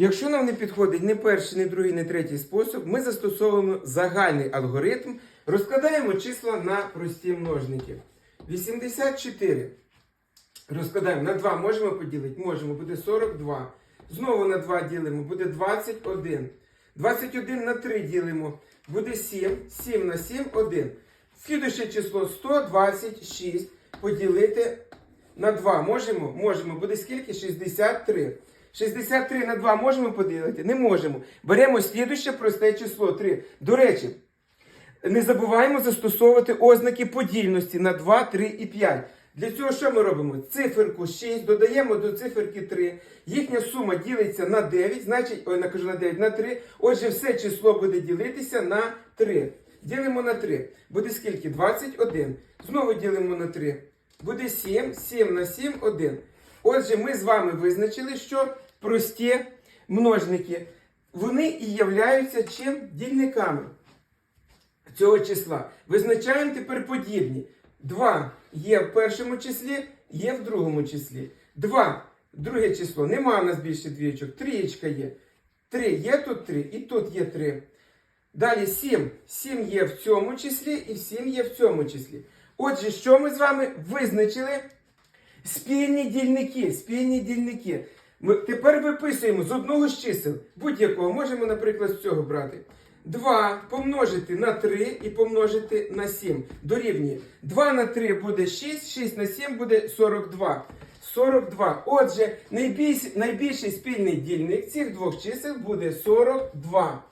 Якщо нам не підходить ні перший, ні другий, ні третій спосіб, ми застосовуємо загальний алгоритм, розкладаємо числа на прості множники. 84 розкладаємо на 2 можемо поділити? Можемо, буде 42. Знову на 2 ділимо, буде 21. 21 на 3 ділимо, буде 7. 7 на 7 1. Слідуюче число 126 поділити на 2 можемо? Можемо. Буде скільки? 63. 63 на 2 можемо поділити? Не можемо. Беремо слідуще просте число 3. До речі, не забуваємо застосовувати ознаки подільності на 2, 3 і 5. Для цього що ми робимо? Циферку 6 додаємо до циферки 3. Їхня сума ділиться на 9, значить, ой, накажу на 9 на 3. Отже, все число буде ділитися на 3. Ділимо на 3. Буде скільки? 21. Знову ділимо на 3. Буде 7. 7 на 7 1. Отже, ми з вами визначили, що прості множники, вони і являються чим? Дільниками цього числа. Визначаємо тепер подібні. 2 є в першому числі, є в другому числі. 2. Друге число. Нема в нас більше двічок. Трієчка є. 3 є тут 3 і тут є 3. Далі 7. 7 є в цьому числі і 7 є в цьому числі. Отже, що ми з вами визначили? Спільні дільники. Спільні дільники. Ми тепер виписуємо з одного з чисел. Будь-якого можемо, наприклад, з цього брати. 2 помножити на 3 і помножити на 7. Дорівнює. 2 на 3 буде 6, 6 на 7 буде 42. 42. Отже, найбільш, найбільший спільний дільник цих двох чисел буде 42.